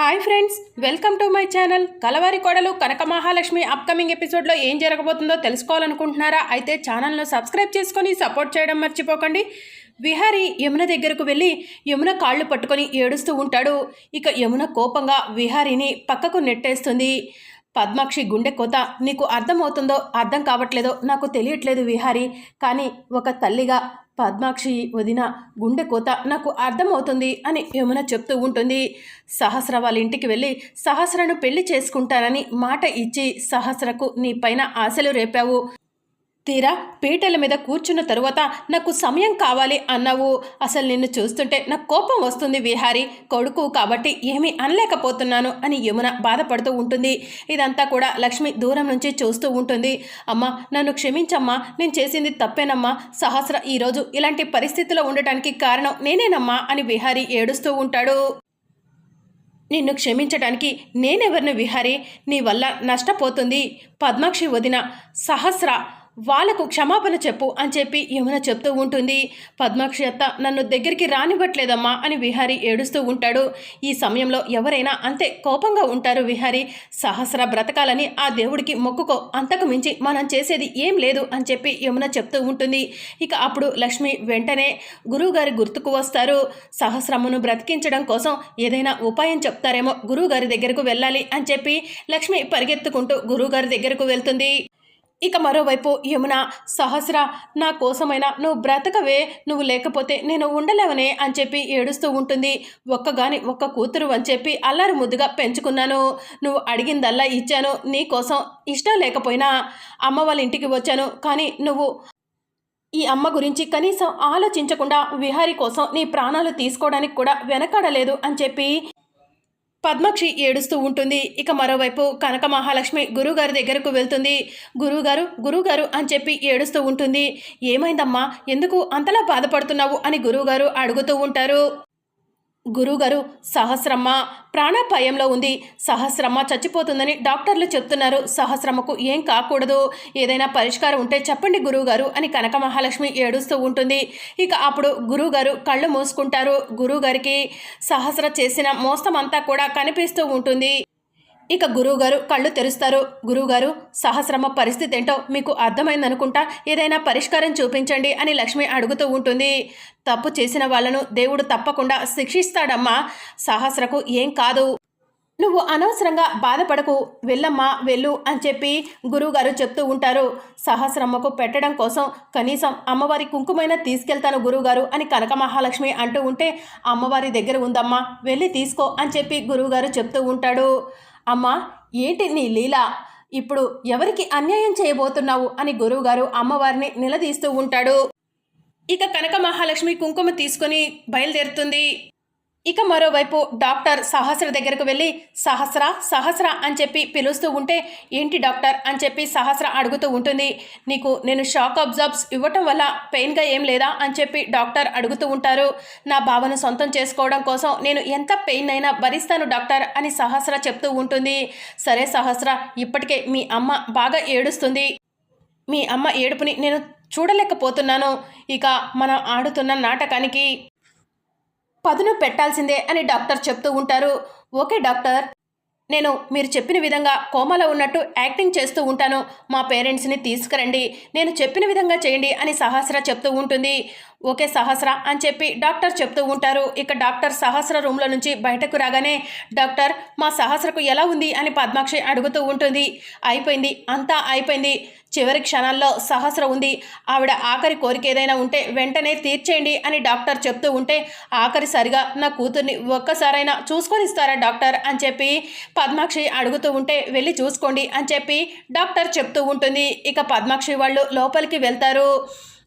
Hi friends welcome to my channel. కలవారి కోడలు కనక Mahalakshmi upcoming ఎపిసోడ్లో ఏం జరగబోతుందో తెలుసుకోవాలనుకుంటున్నారా? అయితే ఛానల్ను సబ్స్క్రైబ్ చేసుకొని సపోర్ట్ చేయడం మర్చిపోకండి. విహారి యమున దగ్గరకు వెళ్ళి యమున కాళ్ళు పట్టుకొని ఏడుస్తూ ఉంటాడు. ఇక యమున కోపంగా విహారిని పక్కకు నెట్టేస్తుంది. పద్మాక్షి గుండె కోత నీకు అర్థమవుతుందో అర్థం కావట్లేదో నాకు తెలియట్లేదు విహారి. కానీ ఒక తల్లిగా పద్మాక్షి వదిన గుండె కోత నాకు అర్థమవుతుంది అని యమున చెప్తూ ఉంటుంది. సహస్ర వాళ్ళ ఇంటికి వెళ్ళి సహస్రను పెళ్ళి చేసుకుంటానని మాట ఇచ్చి సహస్రకు నీ పైన ఆశలు రేపావు. తీరా పీటల మీద కూర్చున్న తరువాత నాకు సమయం కావాలి అన్నావు. అసలు నిన్ను చూస్తుంటే నాకు కోపం వస్తుంది విహారి. కొడుకు కాబట్టి ఏమీ అనలేకపోతున్నాను అని యమున బాధపడుతూ ఉంటుంది. ఇదంతా కూడా లక్ష్మి దూరం నుంచి చూస్తూ ఉంటుంది. అమ్మా నన్ను క్షమించమ్మా. నేను చేసింది తప్పేనమ్మా. సహస్ర ఈరోజు ఇలాంటి పరిస్థితిలో ఉండటానికి కారణం నేనేనమ్మా అని విహారి ఏడుస్తూ ఉంటాడు. నిన్ను క్షమించడానికి నేనెవరిని విహారి? నీ వల్ల నష్టపోతుంది. పద్మాక్షి వదిన సహస్ర వాళ్ళకు క్షమాపణ చెప్పు అని చెప్పి యమున చెప్తూ ఉంటుంది. పద్మాక్షి అత్త నన్ను దగ్గరికి రానివ్వట్లేదమ్మా అని విహారి ఏడుస్తూ ఉంటాడు. ఈ సమయంలో ఎవరైనా అంతే కోపంగా ఉంటారు విహారి. సహస్ర బ్రతకాలని ఆ దేవుడికి మొక్కుకో అంతకు మించి మనం చేసేది ఏం లేదు అని చెప్పి యమున చెప్తూ ఉంటుంది. ఇక అప్పుడు లక్ష్మి వెంటనే గురువుగారి గుర్తుకు వస్తారు. సహస్రమ్మను బ్రతికించడం కోసం ఏదైనా ఉపాయం చెప్తారేమో గురువుగారి దగ్గరకు వెళ్ళాలి అని చెప్పి లక్ష్మి పరిగెత్తుకుంటూ గురువుగారి దగ్గరకు వెళ్తుంది. ఇక మరోవైపు యమున సహస్ర నా కోసమైనా నువ్వు బ్రతకవే నువ్వు లేకపోతే నేను ఉండలేవనే అని చెప్పి ఏడుస్తూ ఉంటుంది. ఒక్కగాని ఒక్క కూతురు అని చెప్పి అల్లరి ముద్దుగా పెంచుకున్నాను. నువ్వు అడిగిందల్లా ఇచ్చాను. నీ కోసం ఇష్టం లేకపోయినా అమ్మ వాళ్ళ ఇంటికి వచ్చాను. కానీ నువ్వు ఈ అమ్మ గురించి కనీసం ఆలోచించకుండా విహారీ కోసం నీ ప్రాణాలు తీసుకోవడానికి కూడా వెనకాడలేదు అని చెప్పి పద్మాక్షి ఏడుస్తూ ఉంటుంది. ఇక మరోవైపు కనక మహాలక్ష్మి గురుగారి దగ్గరకు వెళ్తుంది. గురుగారు గురుగారు అని చెప్పి ఏడుస్తూ ఉంటుంది. ఏమైందమ్మా? ఎందుకు అంతలా బాధపడుతున్నావు? అని గురువుగారు అడుగుతూ ఉంటారు. గురువుగారు సహస్రమ్మ ప్రాణాపాయంలో ఉంది. సహస్రమ్మ చచ్చిపోతుందని డాక్టర్లు చెప్తున్నారు. సహస్రమ్మకు ఏం కాకూడదు. ఏదైనా పరిష్కారం ఉంటే చెప్పండి గురువుగారు అని కనక మహాలక్ష్మి ఏడుస్తూ ఉంటుంది. ఇక అప్పుడు గురువుగారు కళ్ళు మూసుకుంటారు. గురువుగారికి సహస్ర చేసిన మోసం అంతా కూడా కనిపిస్తూ ఉంటుంది. ఇక గురువుగారు కళ్ళు తెరుస్తారు. గురువుగారు సహస్రమ పరిస్థితి ఏంటో మీకు అర్థమైందనుకుంటా ఏదైనా పరిష్కారం చూపించండి అని లక్ష్మి అడుగుతూ ఉంటుంది. తప్పు చేసిన వాళ్ళను దేవుడు తప్పకుండా శిక్షిస్తాడమ్మా. సహస్రకు ఏం కాదు. నువ్వు అనవసరంగా బాధపడకు. వెళ్ళమ్మా వెళ్ళు అని చెప్పి గురువుగారు చెప్తూ ఉంటారు. సహస్రమ్మకు పెట్టడం కోసం కనీసం అమ్మవారి కుంకుమైనా తీసుకెళ్తాను గురువుగారు అని కనక మహాలక్ష్మి అంటూ ఉంటే అమ్మవారి దగ్గర ఉందమ్మా వెళ్ళి తీసుకో అని చెప్పి గురువుగారు చెప్తూ ఉంటాడు. అమ్మా ఏంటి నీ లీల? ఇప్పుడు ఎవరికి అన్యాయం చేయబోతున్నావు? అని గురువుగారు అమ్మవారిని నిలదీస్తూ ఉంటాడు. ఇక కనక మహాలక్ష్మి కుంకుమ తీసుకొని బయలుదేరుతుంది. ఇక మరోవైపు డాక్టర్ సహస్ర దగ్గరకు వెళ్ళి సహస్ర సహస్ర అని చెప్పి పిలుస్తూ ఉంటే ఏంటి డాక్టర్? అని చెప్పి సహస్ర అడుగుతూ ఉంటుంది. నీకు నేను షాక్ అబ్జర్బ్స్ ఇవ్వటం వల్ల పెయిన్గా ఏం లేదా? అని చెప్పి డాక్టర్ అడుగుతూ ఉంటారు. నా భావన సొంతం చేసుకోవడం కోసం నేను ఎంత పెయిన్ అయినా భరిస్తాను డాక్టర్ అని సహస్ర చెప్తూ ఉంటుంది. సరే సహస్ర ఇప్పటికే మీ అమ్మ బాగా ఏడుస్తుంది. మీ అమ్మ ఏడుపుని నేను చూడలేకపోతున్నాను. ఇక మనం ఆడుతున్న నాటకానికి పదును పెట్టాల్సిందే అని డాక్టర్ చెప్తూ ఉంటారు. ఓకే డాక్టర్ నేను మీరు చెప్పిన విధంగా కోమలో ఉన్నట్టు యాక్టింగ్ చేస్తూ ఉంటాను. మా పేరెంట్స్ని తీసుకురండి. నేను చెప్పిన విధంగా చేయండి అని సహస్ర చెప్తూ ఉంటుంది. ఓకే సహస్ర అని చెప్పి డాక్టర్ చెప్తూ ఉంటారు. ఇక డాక్టర్ సహస్ర రూమ్లో నుంచి బయటకు రాగానే డాక్టర్ మా సహస్రకు ఎలా ఉంది? అని పద్మాక్షి అడుగుతూ ఉంటుంది. అయిపోయింది అంతా అయిపోయింది. చివరి క్షణాల్లో సహస్ర ఉంది. ఆవిడ ఆఖరి కోరిక ఏదైనా ఉంటే వెంటనే తీర్చేయండి అని డాక్టర్ చెప్తూ ఉంటే ఆఖరి సరిగా నా కూతుర్ని ఒక్కసారైనా చూసుకొని ఇస్తారా డాక్టర్? అని చెప్పి పద్మాక్షి అడుగుతూ ఉంటే వెళ్ళి చూసుకోండి అని చెప్పి డాక్టర్ చెప్తూ ఉంటుంది. ఇక పద్మాక్షి వాళ్ళు లోపలికి వెళ్తారు.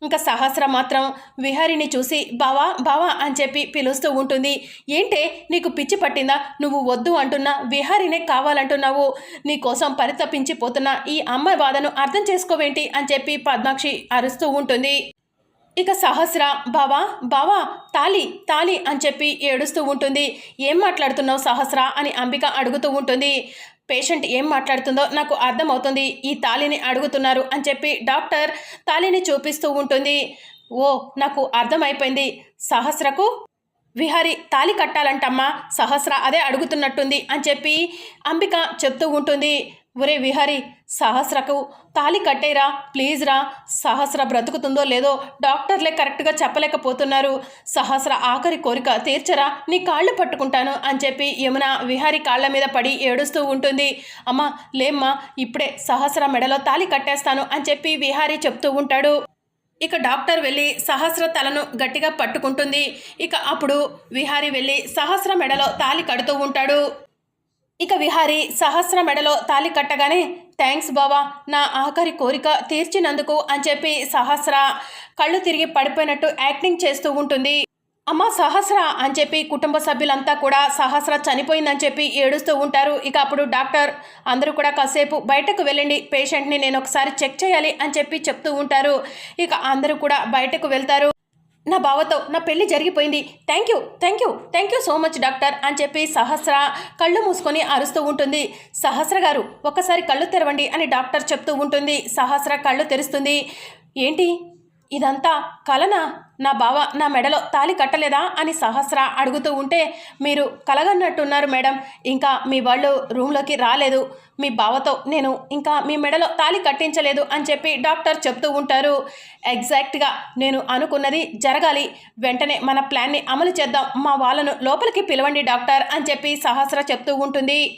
ఇంకా సహస్ర మాత్రం విహారిని చూసి బావా బావా అని చెప్పి పిలుస్తూ ఉంటుంది. ఏంటే నీకు పిచ్చి పట్టిందా? నువ్వు వద్దు అంటున్నా విహారినే కావాలంటున్నావు. నీ కోసం పరితపించిపోతున్న ఈ అమ్మాయి బాధను అర్థం చేసుకోవేంటి? అని చెప్పి పద్మాక్షి అరుస్తూ ఉంటుంది. ఇక సహస్ర బావా బావా తాలి తాలి అని చెప్పి ఏడుస్తూ ఉంటుంది. ఏం మాట్లాడుతున్నావు సహస్ర? అని అంబిక అడుగుతూ ఉంటుంది. పేషెంట్ ఏం మాట్లాడుతుందో నాకు అర్థమవుతుంది. ఈ తాళిని అడుగుతున్నారు అని చెప్పి డాక్టర్ తాళిని చూపిస్తూ ఉంటుంది. ఓ నాకు అర్థమైపోయింది. సహస్రకు? విహారి తాలి కట్టాలంటమ్మా. సహస్ర అదే అడుగుతున్నట్టుంది అని చెప్పి అంబిక చెప్తూ ఉంటుంది. ఒరే విహారి సహస్రకు తాలి కట్టేరా ప్లీజ్ రా. సహస్ర బ్రతుకుతుందో లేదో డాక్టర్లే కరెక్ట్గా చెప్పలేకపోతున్నారు. సహస్ర ఆఖరి కోరిక తీర్చరా నీ కాళ్ళు పట్టుకుంటాను అని చెప్పి యమున విహారి కాళ్ళ మీద పడి ఏడుస్తూ ఉంటుంది. అమ్మా లేమ్మా ఇప్పుడే సహస్ర మెడలో తాలి కట్టేస్తాను అని చెప్పి విహారి చెప్తూ ఉంటాడు. ఇక డాక్టర్ వెళ్ళి సహస్ర తలను గట్టిగా పట్టుకుంటుంది. ఇక అప్పుడు విహారి వెళ్ళి సహస్ర మెడలో తాలి కడుతూ ఉంటాడు. ఇక విహారి సహస్ర మెడలో తాలి కట్టగానే థ్యాంక్స్ బావా నా ఆఖరి కోరిక తీర్చినందుకు అని చెప్పి సహస్ర కళ్ళు తిరిగి పడిపోయినట్టు యాక్టింగ్ చేస్తూ ఉంటుంది. అమ్మ సహస్ర అని చెప్పి కుటుంబ సభ్యులంతా కూడా సహస్ర చనిపోయిందని చెప్పి ఏడుస్తూ ఉంటారు. ఇక అప్పుడు డాక్టర్ అందరూ కూడా కాసేపు బయటకు వెళ్ళండి పేషెంట్ని నేను ఒకసారి చెక్ చేయాలి అని చెప్పి చెప్తూ ఉంటారు. ఇక అందరూ కూడా బయటకు వెళ్తారు. నా బావతో నా పెళ్ళి జరిగిపోయింది. Thank you thank you thank you so much doctor అని చెప్పి సహస్ర కళ్ళు మూసుకొని అరుస్తూ ఉంటుంది. సహస్ర గారు ఒక్కసారి కళ్ళు తెరవండి అని డాక్టర్ చెప్తూ ఉంటుంది. సహస్ర కళ్ళు తెరుస్తుంది. ఏంటి? ఇదంతా కలనా? నా బావ నా మెడలో తాలి కట్టలేదా? అని సహస్ర అడుగుతూ ఉంటే మీరు కలగన్నట్టున్నారు మేడం. ఇంకా మీ వాళ్ళు రూమ్లోకి రాలేదు. మీ బావతో నేను ఇంకా మీ మెడలో తాలి కట్టించలేదు అని చెప్పి డాక్టర్ చెప్తూ ఉంటారు. ఎగ్జాక్ట్గా నేను అనుకున్నది జరగాలి. వెంటనే మన ప్లాన్ని అమలు చేద్దాం. మా వాళ్ళను లోపలికి పిలవండి డాక్టర్ అని చెప్పి సహస్ర చెప్తూ ఉంటుంది.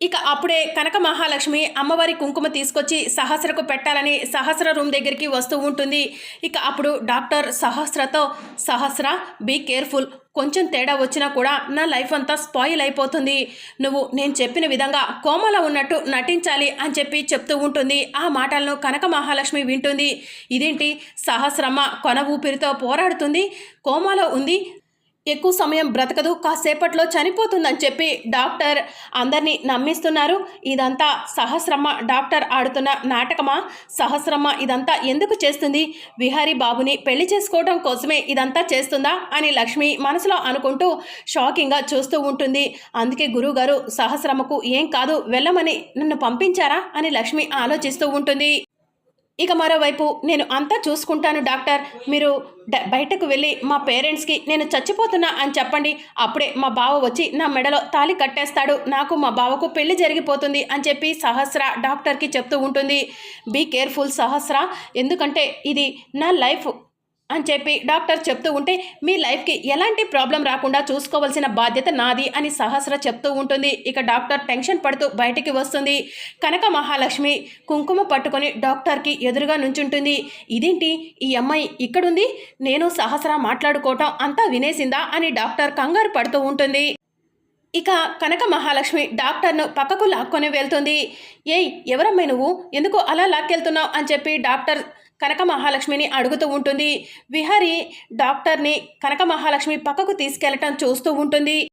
ఇక అప్పుడే కనక మహాలక్ష్మి అమ్మవారి కుంకుమ తీసుకొచ్చి సహస్రకు పెట్టాలని సహస్ర రూమ్ దగ్గరికి వస్తూ ఉంటుంది. ఇక అప్పుడు డాక్టర్ సహస్రతో సహస్ర బీ కేర్ఫుల్ కొంచెం తేడా వచ్చినా కూడా నా లైఫ్ అంతా స్పాయిల్ అయిపోతుంది. నువ్వు నేను చెప్పిన విధంగా కోమలో ఉన్నట్టు నటించాలి అని చెప్పి చెప్తూ ఉంటుంది. ఆ మాటలను కనక మహాలక్ష్మి వింటుంది. ఇదేంటి? సహస్రమ్మ కొన ఊపిరితో పోరాడుతుంది. కోమాలో ఉంది. ఎక్కువ సమయం బ్రతకదు కాసేపట్లో చనిపోతుందని చెప్పి డాక్టర్ అందరినీ నమ్మిస్తున్నారు. ఇదంతా సహస్రమ్మ డాక్టర్ ఆడుతున్న నాటకమా? సహస్రమ్మ ఇదంతా ఎందుకు చేస్తుంది? విహారీ బాబుని పెళ్ళి చేసుకోవడం కోసమే ఇదంతా చేస్తుందా అని లక్ష్మి మనసులో అనుకుంటూ షాకింగ్గా చూస్తూ ఉంటుంది. అందుకే గురువుగారు సహస్రమ్మకు ఏం కాదు వెళ్ళమని నన్ను పంపించారా అని లక్ష్మి ఆలోచిస్తూ ఉంటుంది. ఇక మరోవైపు నేను అంతా చూసుకుంటాను డాక్టర్. మీరు బయటకు వెళ్ళి మా పేరెంట్స్కి నేను చచ్చిపోతున్నా అని చెప్పండి. అప్పుడే మా బావ వచ్చి నా మెడలో తాలి కట్టేస్తాడు. నాకు మా బావకు పెళ్ళి జరిగిపోతుంది అని చెప్పి సహస్ర డాక్టర్కి చెప్తూ ఉంటుంది. Be careful Sahasra. ఎందుకంటే ఇది నా లైఫ్. అని చెప్పి డాక్టర్ చెప్తూ ఉంటే మీ లైఫ్కి ఎలాంటి ప్రాబ్లం రాకుండా చూసుకోవాల్సిన బాధ్యత నాది అని సహస్ర చెప్తూ ఉంటుంది. ఇక డాక్టర్ టెన్షన్ పడుతూ బయటికి వస్తుంది. కనక మహాలక్ష్మి కుంకుమ పట్టుకొని డాక్టర్కి ఎదురుగా నుంచుంటుంది. ఇదేంటి? ఈ అమ్మాయి ఇక్కడుంది? నేను సహస్ర మాట్లాడుకోవటం అంతా వినేసిందా? అని డాక్టర్ కంగారు పడుతూ ఉంటుంది. ఇక కనక మహాలక్ష్మి డాక్టర్ను పక్కకు లాక్కొని వెళ్తుంది. ఏయ్ ఎవరమ్మాయి నువ్వు? ఎందుకు అలా లాక్కెళ్తున్నావు? అని చెప్పి డాక్టర్ కనక మహాలక్ష్మిని అడుగుతూ ఉంటుంది. విహారి డాక్టర్ని కనక మహాలక్ష్మి పక్కకు తీసుకెళ్ళటం చూస్తూ ఉంటుంది.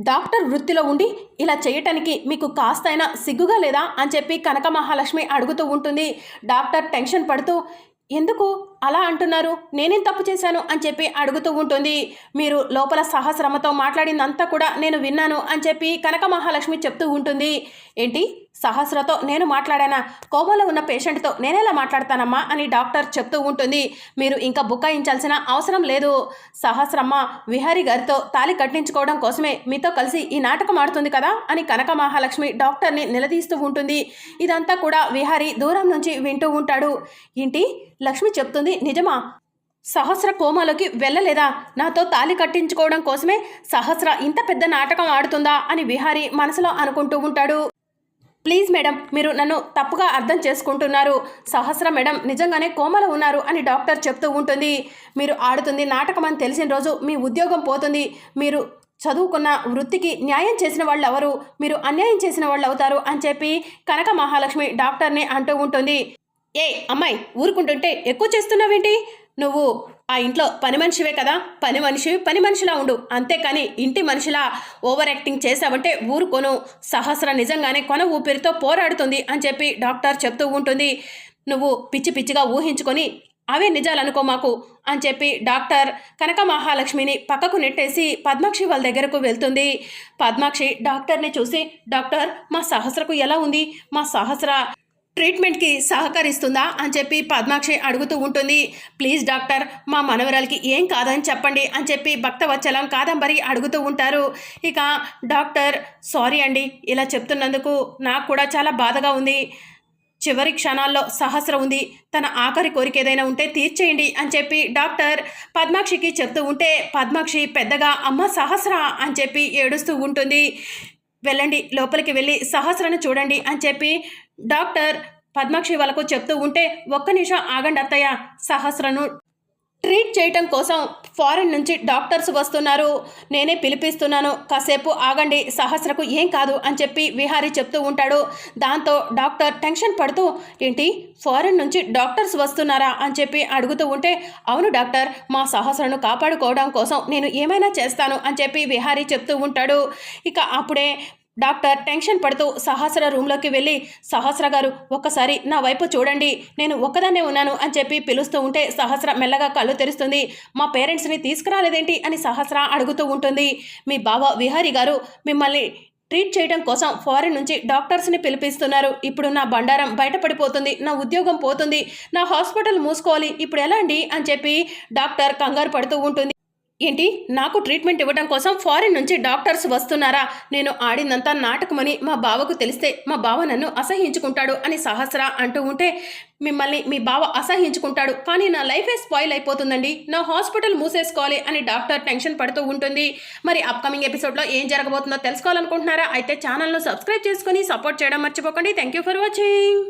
డాక్టర్ వృత్తిలో ఉండి ఇలా చేయటానికి మీకు కాస్తైనా సిగ్గుగా లేదా? అని చెప్పి కనక మహాలక్ష్మి అడుగుతూ ఉంటుంది. డాక్టర్ టెన్షన్ పడుతూ ఎందుకు? అలా అంటున్నారు. నేనేం తప్పు చేశాను అని చెప్పి అడుగుతూ ఉంటుంది. మీరు లోపల సహస్రమతో మాట్లాడిందంతా కూడా నేను విన్నాను అని చెప్పి కనక మహాలక్ష్మి చెప్తూ ఉంటుంది. ఏంటి? సహస్రతో నేను మాట్లాడానా? కోమలో ఉన్న పేషెంట్తో నేనేలా మాట్లాడతానమ్మా అని డాక్టర్ చెప్తూ ఉంటుంది. మీరు ఇంకా బుకాయించాల్సిన అవసరం లేదు. సహస్రమ్మ విహారీ గారితో తాలి కట్టించుకోవడం కోసమే మీతో కలిసి ఈ నాటకం ఆడుతుంది కదా అని కనక మహాలక్ష్మి డాక్టర్ని నిలదీస్తూ ఉంటుంది. ఇదంతా కూడా విహారీ దూరం నుంచి వింటూ ఉంటాడు. ఏంటి? లక్ష్మి చెప్తుంది నిజమా? సహస్ర కోమాలోకి వెళ్ళలేదా? నాతో తాలి కట్టించుకోవడం కోసమే సహస్ర ఇంత పెద్ద నాటకం ఆడుతుందా అని విహారీ మనసులో అనుకుంటూ ఉంటాడు. ప్లీజ్ మేడం మీరు నన్ను తప్పుగా అర్థం చేసుకుంటున్నారు. సహస్ర మేడం నిజంగానే కోమలో ఉన్నారు అని డాక్టర్ చెప్తూ ఉంటుంది. మీరు ఆడుతుంది నాటకం అని తెలిసిన రోజు మీ ఉద్యోగం పోతుంది. మీరు చదువుకున్న వృత్తికి న్యాయం చేసిన వాళ్ళు ఎవరు మీరు అన్యాయం చేసిన వాళ్ళు అవుతారు అని చెప్పి కనక మహాలక్ష్మి డాక్టర్ని అంటూ ఉంటుంది. ఏ అమ్మాయి ఊరుకుంటుంటే ఎక్కువ చేస్తున్నావేంటి? నువ్వు ఆ ఇంట్లో పని మనిషివే కదా పని మనిషి పని మనిషిలా ఉండు. అంతేకాని ఇంటి మనిషిలా ఓవర్ యాక్టింగ్ చేసావంటే ఊరుకోను. సహస్ర నిజంగానే కొన ఊపిరితో పోరాడుతుంది అని చెప్పి డాక్టర్ చెప్తూ ఉంటుంది. నువ్వు పిచ్చి పిచ్చిగా ఊహించుకొని అవే నిజాలు అనుకో మాకు అని చెప్పి డాక్టర్ కనక మహాలక్ష్మిని పక్కకు నెట్టేసి పద్మాక్షి వాళ్ళ దగ్గరకు వెళ్తుంది. పద్మాక్షి డాక్టర్ని చూసి డాక్టర్ మా సహస్రకు ఎలా ఉంది? మా సహస్ర ట్రీట్మెంట్కి సహకరిస్తుందా అని చెప్పి పద్మాక్షి అడుగుతూ ఉంటుంది. ప్లీజ్ డాక్టర్ మా మనవరాలకి ఏం కాదని చెప్పండి అని చెప్పి భక్తవచ్చలం కాదంబరి అడుగుతూ ఉంటారు. ఇక డాక్టర్ సారీ అండి ఇలా చెప్తున్నందుకు నాకు కూడా చాలా బాధగా ఉంది. చివరి క్షణాల్లో సహస్ర ఉంది. తన ఆఖరి కోరిక ఏదైనా ఉంటే తీర్చేయండి అని చెప్పి డాక్టర్ పద్మాక్షికి చెప్తూ ఉంటే పద్మాక్షి పెద్దగా అమ్మ సహస్ర అని చెప్పి ఏడుస్తూ ఉంటుంది. వెళ్ళండి లోపలికి వెళ్ళి సహస్రను చూడండి అని చెప్పి డాక్టర్ పద్మాక్షి వాళ్ళకు చెప్తూ ఉంటే ఒక్క నిమిషం ఆగండి అత్తయ్య. సహస్రను ట్రీట్ చేయటం కోసం ఫారిన్ నుంచి డాక్టర్స్ వస్తున్నారు. నేనే పిలిపిస్తున్నాను. కాసేపు ఆగండి. సహస్రకు ఏం కాదు అని చెప్పి విహారీ చెప్తూ ఉంటాడు. దాంతో డాక్టర్ టెన్షన్ పడుతూ ఏంటి? ఫారిన్ నుంచి డాక్టర్స్ వస్తున్నారా? అని చెప్పి అడుగుతూ ఉంటే అవును డాక్టర్ మా సహస్రను కాపాడుకోవడం కోసం నేను ఏమైనా చేస్తాను అని చెప్పి విహారీ చెప్తూ ఉంటాడు. ఇక అప్పుడే డాక్టర్ టెన్షన్ పడుతూ సహస్ర రూమ్లోకి వెళ్ళి సహస్ర గారు ఒక్కసారి నా వైపు చూడండి నేను ఒక్కదాన్నే ఉన్నాను అని చెప్పి పిలుస్తూ ఉంటే సహస్ర మెల్లగా కళ్ళు తెరుస్తుంది. మా పేరెంట్స్ని తీసుకురాలేదేంటి అని సహస్ర అడుగుతూ ఉంటుంది. మీ బావ విహారీ గారు మిమ్మల్ని ట్రీట్ చేయడం కోసం ఫారిన్ నుంచి డాక్టర్స్ని పిలిపిస్తున్నారు. ఇప్పుడు నా బండారం బయటపడిపోతుంది నా ఉద్యోగం పోతుంది నా హాస్పిటల్ మూసుకోవాలి ఇప్పుడు ఎలా అండి అని చెప్పి డాక్టర్ కంగారు పడుతూ ఉంటుంది. ఏంటి? నాకు ట్రీట్మెంట్ ఇవ్వడం కోసం ఫారిన్ నుంచి డాక్టర్స్ వస్తున్నారా? నేను ఆడిందంతా నాటకమని మా బావకు తెలిస్తే మా బావ నన్ను అసహించుకుంటాడు అని సహస్ర అంటూ ఉంటే మిమ్మల్ని మీ బావ అసహించుకుంటాడు. కానీ నా లైఫే స్పాయిల్ అయిపోతుందండి. నా హాస్పిటల్ మూసేసుకోవాలి అని డాక్టర్ టెన్షన్ పడుతూ ఉంటుంది. మరి అప్కమింగ్ ఎపిసోడ్లో ఏం జరగబోతుందో తెలుసుకోవాలనుకుంటున్నారా? అయితే ఛానల్ను సబ్స్క్రైబ్ చేసుకొని సపోర్ట్ చేయడం మర్చిపోకండి. Thank you for watching